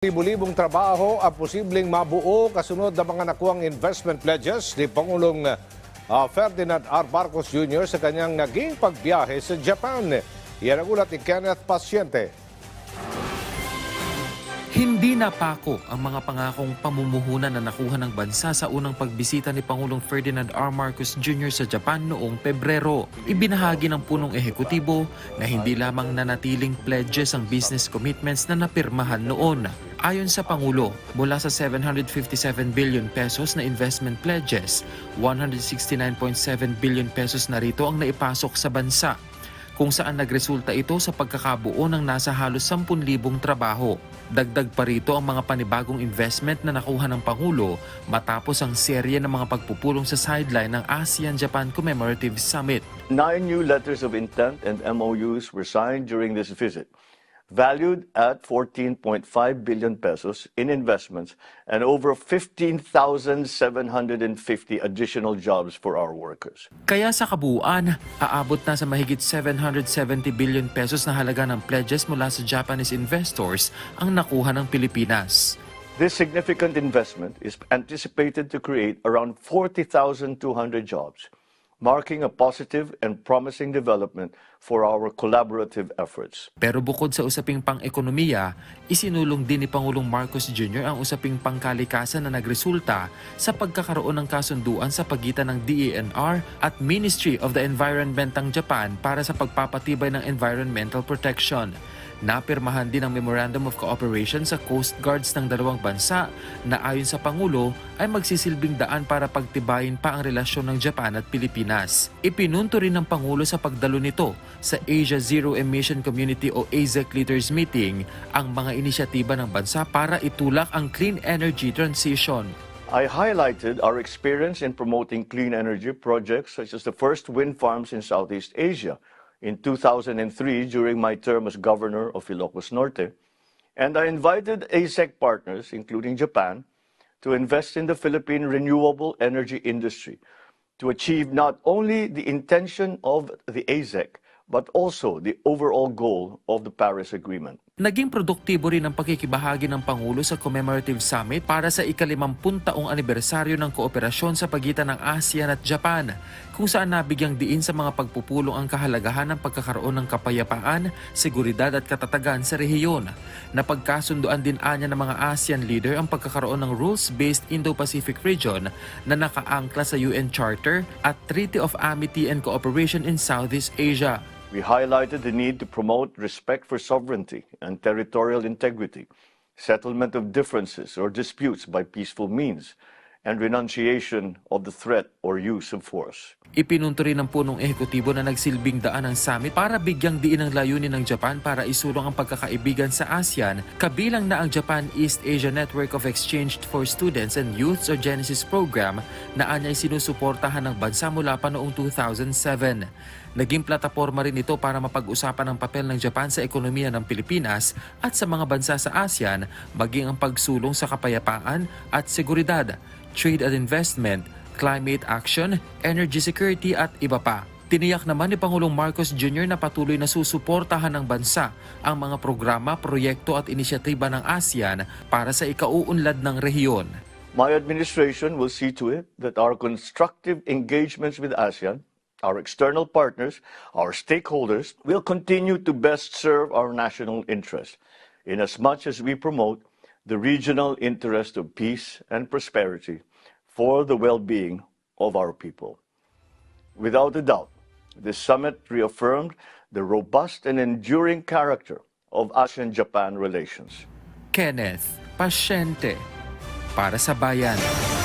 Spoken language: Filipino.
Libo-libong trabaho ang posibleng mabuo kasunod ng mga nakuang investment pledges ni Pangulong ah, Ferdinand R. Marcos Jr. sa kanyang naging pagbiyahe sa Japan. Yan ang ulat ni Kenneth Pasyente. Hindi napako ang mga pangakong pamumuhunan na nakuha ng bansa sa unang pagbisita ni Pangulong Ferdinand R. Marcos Jr. sa Japan noong Pebrero. Ibinahagi ng punong ehekutibo na hindi lamang nanatiling pledges ang business commitments na napirmahan noon. Ayon sa Pangulo, mula sa 757 billion pesos na investment pledges, 169.7 billion pesos na rito ang naipasok sa bansa kung saan nagresulta ito sa pagkakabuo ng nasa halos 10,000 trabaho. Dagdag pa rito ang mga panibagong investment na nakuha ng Pangulo matapos ang serye ng mga pagpupulong sa sideline ng ASEAN-Japan Commemorative Summit. Nine new letters of intent and MOUs were signed during this visit, valued at 14.5 billion pesos in investments and over 15,750 additional jobs for our workers. Kaya sa kabuuan, aabot na sa mahigit 770 billion pesos na halaga ng pledges mula sa Japanese investors ang nakuha ng Pilipinas. This significant investment is anticipated to create around 40,200 jobs, marking a positive and promising development for our collaborative efforts. Pero bukod sa usaping pang-ekonomiya, isinulong din ni Pangulong Marcos Jr. ang usaping pangkalikasan na nagresulta sa pagkakaroon ng kasunduan sa pagitan ng DENR at Ministry of the Environment ng Japan para sa pagpapatibay ng environmental protection. Napirmahan din ang Memorandum of Cooperation sa Coast Guards ng dalawang bansa na ayon sa Pangulo ay magsisilbing daan para pagtibayin pa ang relasyon ng Japan at Pilipinas. Ipinunto rin ng Pangulo sa pagdalo nito sa Asia Zero Emission Community o AZEC Leaders Meeting ang mga inisyatiba ng bansa para itulak ang clean energy transition. I highlighted our experience in promoting clean energy projects such as the first wind farms in Southeast Asia in 2003 during my term as governor of Ilocos Norte. And I invited ASEC partners, including Japan, to invest in the Philippine renewable energy industry to achieve not only the intention of the ASEC, but also the overall goal of the Paris Agreement. Naging produktibo rin ang pakikibahagi ng Pangulo sa Commemorative Summit para sa ikalimampung taong anibersaryo ng kooperasyon sa pagitan ng ASEAN at Japan, kung saan nabigyang diin sa mga pagpupulong ang kahalagahan ng pagkakaroon ng kapayapaan, seguridad at katatagan sa rehiyon. Napagkasunduan din anya ng mga ASEAN leader ang pagkakaroon ng rules-based Indo-Pacific region na nakaangkla sa UN Charter at Treaty of Amity and Cooperation in Southeast Asia. We highlighted the need to promote respect for sovereignty and territorial integrity, settlement of differences or disputes by peaceful means, and renunciation of the threat or use of force. Ipinunto rin ng punong ehekutibo na nagsilbing daan ang summit para bigyang diin ang layunin ng Japan para isulong ang pagkakaibigan sa ASEAN, kabilang na ang Japan East Asia Network of Exchange for Students and Youths o Genesis program na anyay sinusuportahan ng bansa mula pa noong 2007. Naging plataforma rin ito para mapag-usapan ang papel ng Japan sa ekonomiya ng Pilipinas at sa mga bansa sa ASEAN, maging ang pagsulong sa kapayapaan at seguridad, trade and investment, climate action, energy security at iba pa. Tiniyak naman ni Pangulong Marcos Jr. na patuloy na susuportahan ng bansa ang mga programa, proyekto at inisyatiba ng ASEAN para sa ikauunlad ng rehiyon. My administration will see to it that our constructive engagements with ASEAN, our external partners, our stakeholders, will continue to best serve our national interest, in as much as we promote the regional interest of peace and prosperity for the well-being of our people. Without a doubt, this summit reaffirmed the robust and enduring character of ASEAN-Japan relations. Kenneth Pasyente para sa bayan.